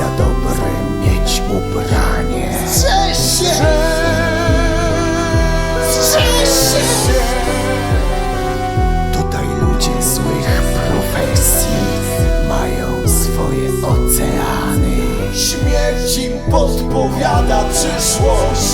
za dobre mieć ubranie. Strzeż się! Strzeż się! Tutaj ludzie złych profesji mają swoje oceany. Śmierć im podpowiada przyszłość.